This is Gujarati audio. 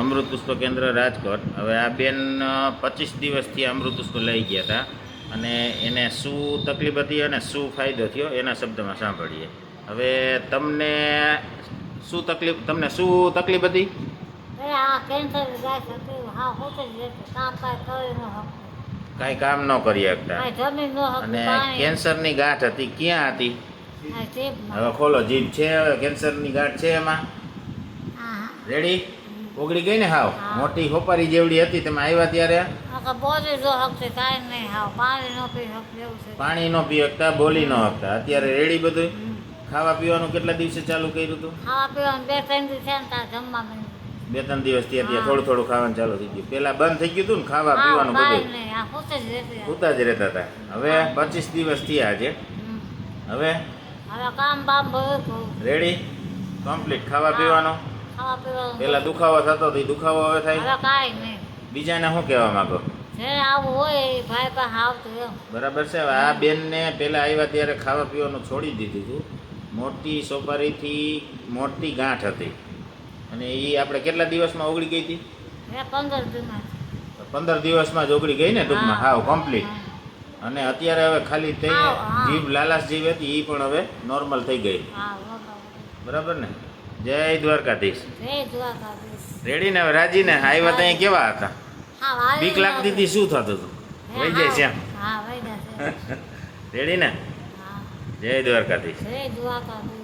અમૃત પુષ્પ કેન્દ્ર રાજકોટ. હવે આ બેન પચીસ દિવસથી અમૃત પુષ્પ લઈ ગયા હતા અને એને શું તકલીફ હતી અને શું ફાયદો થયો એના શબ્દમાં સાંભળીએ. હવે તમને શું તકલીફ તમને શું તકલીફ હતી? કાંઈ કામ ન કરી શકતા. અને કેન્સરની ગાંઠ હતી ક્યાં હતી? હવે ખોલો જીભ છે હવે કેન્સરની ગાંઠ છે એમાં. રેડી ઓગળી ગઈ ને હાવ. મોટી હોપારી જેવડી હતી તમે આવ્યા ત્યારે? બોલી જો કાંઈ નહીં હાવ. પાણી ન પી શકતી એવું છે. પાણી ન પી શકતા બોલી ન શકતા. અત્યારે રેડી બધું? ખાવા પીવાનું કેટલા દિવસે ચાલુ કર્યું હતું ખાવા પીવાનું બે ત્રણ દિવસ ત્યાં જમવા બે ત્રણ દિવસ ત્યાં અત્યારે થોડું થોડું ખાવાનું ચાલુ થઈ ગયું. પેલા બંધ થઈ ગયું હતું ને ખાવા પીવાનું બધું? પૂતા જ રહેતી હતા. હવે પચીસ દિવસ થયા આજે. હવે? હવે કામ બામ રેડી કમ્પ્લીટ ખાવા પીવાનું? પેલા દુખાવો થતો હતો દુખાવો હવે થાય. હવે કાંઈ નહીં. બીજાને શું કહેવા માંગો? જે આવું હોય ભાઈ પાસે આવતું એમ. બરાબર છે. હવે આ બેનને પહેલાં આવ્યા ત્યારે ખાવા પીવાનું છોડી દીધું હતું મોટી સોપારીથી મોટી ગાંઠ હતી. અને એ આપણે કેટલા દિવસમાં ઓગળી ગઈ હતી? પંદર દિવસ. પંદર દિવસમાં જ ઓગળી ગઈ ને ટૂંકમાં? હાવ કમ્પ્લીટ અને અત્યારે હવે ખાલી તે જીભ લાલાશ જીભ હતી એ પણ હવે નોર્મલ થઈ ગઈ. બરાબર ને? જય દ્વારકાધીશ. જય દ્વારકાધીશ. રેડી ને? રાજી ને? આવ્યા ત્યાં કેવા હતા? બીક લાગતી હતી શું થતું હતું? વહી જાય છે એમ. રેડી ને? જય દ્વારકાધીશ. જય દ્વારકાધીશ.